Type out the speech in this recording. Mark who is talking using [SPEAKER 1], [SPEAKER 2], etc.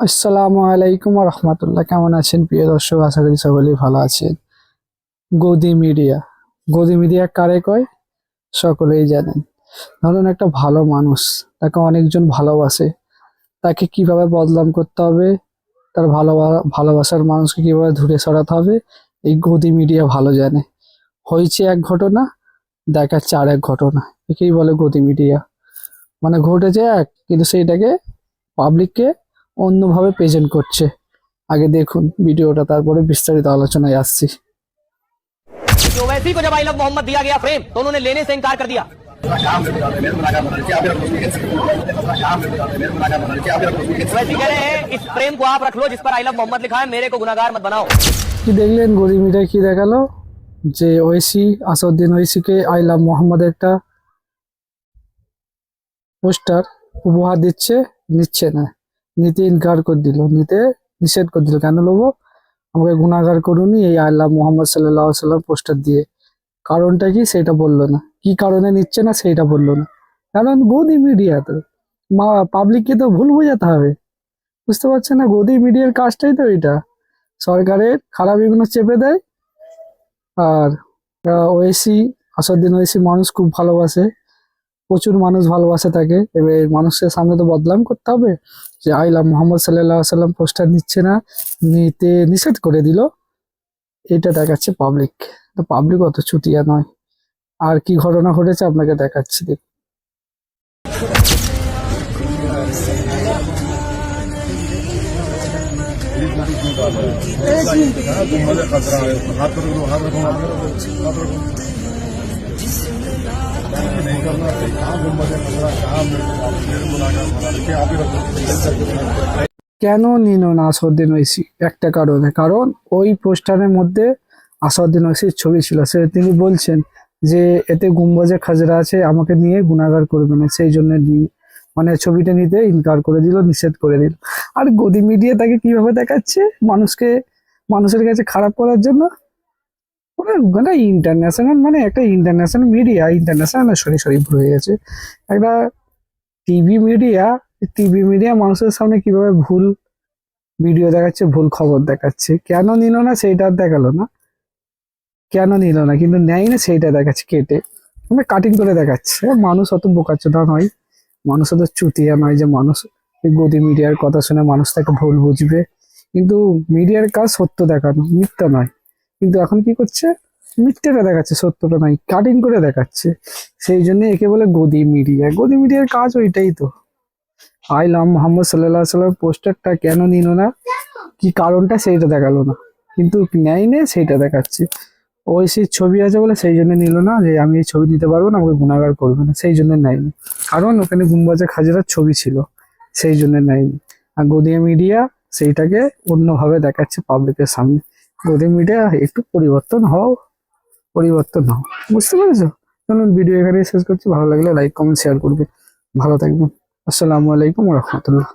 [SPEAKER 1] আসসালামু আলাইকুম রহমতুল্লাহ কেমন আছেন প্রিয় দর্শক? আশা করি সকলেই ভালো আছেন। গদি মিডিয়া। গদি মিডিয়া কারে কয়? সকলেই জানেন। ধরুন একটা ভালো মানুষ, তাকে অনেকজন ভালোবাসে, তাকে কীভাবে বদনাম করতে হবে, তার ভালো ভালোবাসার মানুষকে কীভাবে দূরে সরাতে হবে, এই গদি মিডিয়া ভালো জানে। হয়েছে এক ঘটনা, দেখাচ্ছে আর এক ঘটনা। একেই বলে গদি মিডিয়া। মানে ঘটেছে এক, কিন্তু সেইটাকে পাবলিককে অন্যভাবে প্রেজেন্ট করছে আগে দেখুন ভিডিওটা তারপরে বিস্তারিত আলোচনায় আসছি
[SPEAKER 2] जो वैसी को जब आई लव मोहम्मद दिया गया फ्रेम तो उन्होंने लेने से इनकार कर दिया वैसी कह रहे हैं इस फ्रेम को आप रख लो जिस पर आई लव मोहम्मद लिखा है मेरे को गुनागार मत बनाओ
[SPEAKER 1] কি দেখলেন গরিমিটা কি দেখালো যে ঐশী আসাউদ্দিন ঐশীকে আই লাভ মোহাম্মদ একটা পোস্টার উপহার দিচ্ছে নিচ্ছে না নিতে ইনকার করে দিল, নিতে নিষেধ করে দিল। কেন লোবো আমাকে গুণাগার করুনি এই আই লাভ মোহাম্মদ সাল্লাহ সাল্লাম পোস্টার দিয়ে। কারণটা কি? সেটা বলল না। কি কারণে নিচ্ছে না? সেইটা বলল না। কারণ গদি মিডিয়া তো। মা পাবলিককে তো ভুল বোঝাতে হবে। বুঝতে পারছে না? গদি মিডিয়ার কাজটাই তো এটা। সরকারের খারাপ এগুলো চেপে দেয়। আর ওএসি আসাদ্দিন ওয়েসি মানুষ খুব ভালোবাসে। প্রচুর মানুষ ভালোবাসে তাকে। এবার মানুষের সামনে তো বদলাম করতে হবে। যে আইলা মোহাম্মদ সাল্লাহ সাল্লাম পোস্টার নিচ্ছে না, নিতে নিষেধ করে দিল। এটা দেখাচ্ছে পাবলিক পাবলিক অত ছুটিয়া নয়। আর কি ঘটনা ঘটেছে আপনাকে দেখাচ্ছি, দেখুন।
[SPEAKER 3] হাত
[SPEAKER 1] কেন নিন না আসরদ্দিন ঐসি একটা কারণে। কারণ ওই পোস্টারের মধ্যে আসরদিন ঐসির ছবি ছিল। সে তিনি বলছেন যে, এতে গুম্বজে খাজরা আছে, আমাকে নিয়ে গুণাগার করবে না। সেই জন্য মানে ছবিটা নিতে ইনকার করে দিল, নিষেধ করে দিল। আর গদি মিডিয়া তাকে কীভাবে দেখাচ্ছে? মানুষকে মানুষের কাছে খারাপ করার জন্য ওরা মানে ইন্টারন্যাশনাল মানে একটা international media international sorry sorry, ভুল হয়ে গেছে। একটা টিভি মিডিয়া টিভি মিডিয়া মানুষের সামনে কীভাবে ভুল ভিডিও দেখাচ্ছে, ভুল খবর দেখাচ্ছে, কেন নিল না সেইটা আর দেখাল না। কেন নিল না, কিন্তু নেয় না সেইটা দেখাচ্ছে, কেটে। মানে কাটিং করে দেখাচ্ছে। মানুষ অত বোকাচোদা নয়, মানুষ অত চুতিয়া নয় যে মানুষ গদি মিডিয়ার কথা শুনে মানুষ তাকে ভুল বুঝবে। কিন্তু মিডিয়ার কাজ সত্য দেখানো, মিথ্যা নয়। কিন্তু এখন কি করছে? মিথ্যাটা দেখাচ্ছে, সত্যটা নাই কাটিং করে দেখাচ্ছে। সেই জন্য একে বলে গদি মিডিয়া গদি মিডিয়ার কাজ ওইটাই তো। আই লাভ মোহাম্মদ সাল্লাহ সাল্লাম পোস্টারটা কেন নিল না? কি কারণটা সেইটা দেখাল না। কিন্তু নেয় নে সেইটা দেখাচ্ছে। ওই সেই ছবি আছে বলে সেই জন্য নিল না যে আমি এই ছবি দিতে পারব না, আমাকে গুণাগার করবে না। সেই জন্য নেয়নি। কারণ ওখানে গুম্বাজা খাজেরার ছবি ছিল, সেই জন্য নেয়নি। আর গদিয়া মিডিয়া সেইটাকে অন্যভাবে দেখাচ্ছে পাবলিকের সামনে। গদি মিডিয়া একটু পরিবর্তন হও পরিবর্তন হও। বুঝতে পেরেছ? চলুন ভিডিও এখানে শেষ করছি। ভালো লাগলে লাইক কমেন্ট শেয়ার করবে। ভালো থাকবেন। আসসালামু আলাইকুম রহমতুল্লাহ।